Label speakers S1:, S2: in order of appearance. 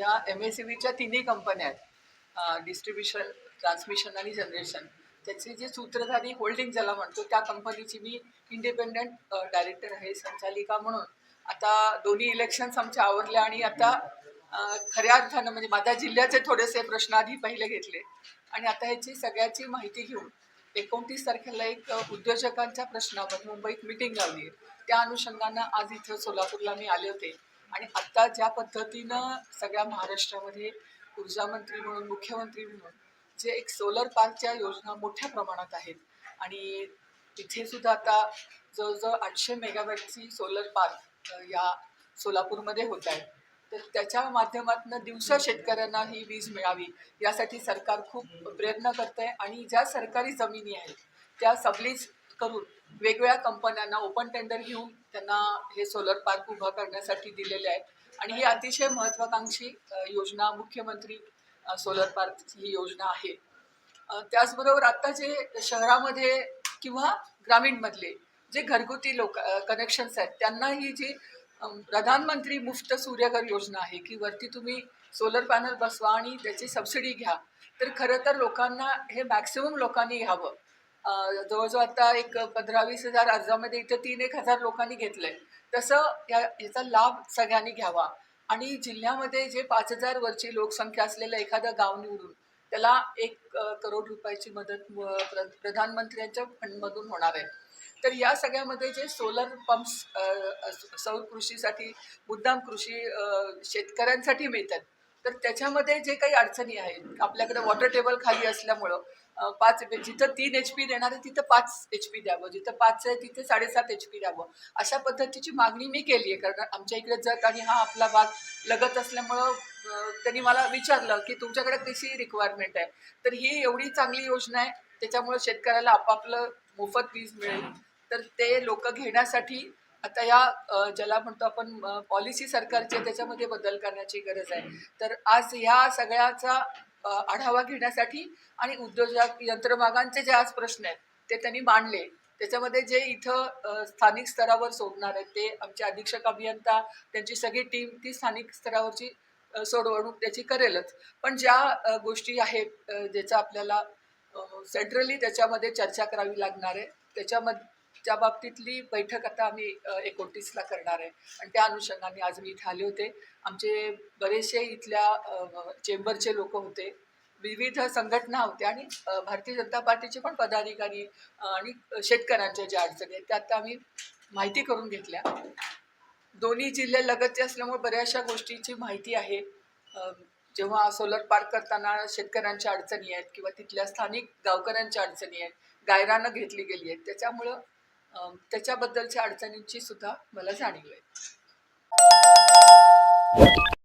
S1: ह्या M S C बीच्या तिन्ही कंपन्या आहेत. डिस्ट्रीब्युशन ट्रान्समिशन आणि जनरेशन त्याचे जे सूत्रधारी होल्डिंग ज्याला म्हणतो त्या कंपनीची मी इंडिपेंडंट डायरेक्टर आहे संचालिका म्हणून. आता दोन्ही इलेक्शन्स आमच्या आवरल्या आणि आता खऱ्या अर्थानं म्हणजे माझ्या जिल्ह्याचे थोडेसे प्रश्न आधी पहिले घेतले. आणि आता ह्याची सगळ्याची माहिती घेऊन एकोणतीस तारखेला एक उद्योजकांच्या प्रश्नावर मुंबईत मिटिंग लावली आहे त्या अनुषंगानं आज इथं सोलापूरला मी आले होते. आणि आत्ता ज्या पद्धतीनं सगळ्या महाराष्ट्रामध्ये ऊर्जा मंत्री म्हणून मुख्यमंत्री म्हणून जे एक सोलर पार्कच्या योजना मोठ्या प्रमाणात आहेत आणि तिथे सुद्धा आता जवळजवळ आठशे मेगावॅटची सोलर पार्क या सोलापूरमध्ये होत आहे. तर त्याच्या माध्यमातून दिवसा शेतकऱ्यांना ही वीज मिळावी यासाठी सरकार खूप प्रयत्न करत आहे आणि ज्या सरकारी जमिनी आहेत त्या सबलीज करून वेगवेगळ्या कंपन्यांना ओपन टेंडर घेऊन त्यांना हे सोलर पार्क उभा करण्यासाठी दिलेले आहेत. आणि ही अतिशय महत्त्वाकांक्षी योजना मुख्यमंत्री सोलर पार्क ही योजना आहे. त्याचबरोबर आत्ता जे शहरामध्ये किंवा ग्रामीणमधले जे घरगुती लोक कनेक्शन्स आहेत त्यांना ही जी प्रधानमंत्री मुफ्त सूर्यघर योजना आहे की वरती तुम्ही सोलर पॅनल बसवा आणि त्याची सबसिडी घ्या तर खरं तर लोकांना हे मॅक्सिमम लोकांनी घ्यावं. जवळजवळ आता एक पंधरा वीस हजार अर्जामध्ये इथं तीन एक हजार लोकांनी घेतलं आहे तसं या याचा लाभ सगळ्यांनी घ्यावा. आणि जिल्ह्यामध्ये जे पाच हजार वरची लोकसंख्या असलेलं एखादं गाव निवडून त्याला एक करोड रुपयाची मदत प्रधानमंत्र्यांच्या फंडमधून होणार आहे. तर या सगळ्यामध्ये जे सोलर पंप्स सौर कृषीसाठी मुद्दाम कृषी शेतकऱ्यांसाठी मिळतात तर त्याच्यामध्ये जे काही अडचणी आहेत आपल्याकडे वॉटर टेबल खाली असल्यामुळं पाच जिथं तीन एच पी देणार आहे तिथं पाच एच पी द्यावं जिथं पाच आहे तिथे साडेसात एच पी द्यावं. अशा पद्धतीची मागणी मी केली आहे कारण आमच्या इकडे जत आणि हा आपला भाग लगत असल्यामुळं त्यांनी मला विचारलं की तुमच्याकडे कशी रिक्वायरमेंट आहे? तर ही एवढी चांगली योजना आहे त्याच्यामुळं शेतकऱ्याला आपापलं मोफत वीज मिळेल. तर ते लोक घेण्यासाठी आता या ज्याला म्हणतो आपण पॉलिसी सरकारचे त्याच्यामध्ये बदल करण्याची गरज आहे. तर आज ह्या सगळ्याचा आढावा घेण्यासाठी आणि उद्योजक यंत्रमागांचे जे आज प्रश्न आहेत ते त्यांनी मांडले. त्याच्यामध्ये जे इथं स्थानिक स्तरावर सोडणार आहेत ते आमचे अधीक्षक अभियंता त्यांची सगळी टीम ती स्थानिक स्तरावरची सोडवणूक त्याची करेलच. पण ज्या गोष्टी आहेत ज्याचा आपल्याला सेंट्रली त्याच्यामध्ये चर्चा करावी लागणार आहे त्याच्यामध्ये त्या बाबतीतली बैठक आता आम्ही एकोणतीसला करणार आहे. आणि त्या अनुषंगाने आज मी इथे आले होते. आमचे बरेचसे इथल्या चेंबरचे लोक होते. विविध संघटना होत्या आणि भारतीय जनता पार्टीचे पण पदाधिकारी आणि शेतकऱ्यांच्या ज्या अडचणी आहेत त्या आता आम्ही माहिती करून घेतल्या. दोन्ही जिल्हे लगतचे असल्यामुळे बऱ्याचशा गोष्टीची माहिती आहे. जेव्हा सोलर पार्क करताना शेतकऱ्यांच्या अडचणी आहेत किंवा तिथल्या स्थानिक गावकऱ्यांच्या अडचणी आहेत गायरानं घेतली गेली आहेत त्याच्यामुळं त्याच्याबद्दलच्या अडचणींची सुद्धा मला जाणीव आहे.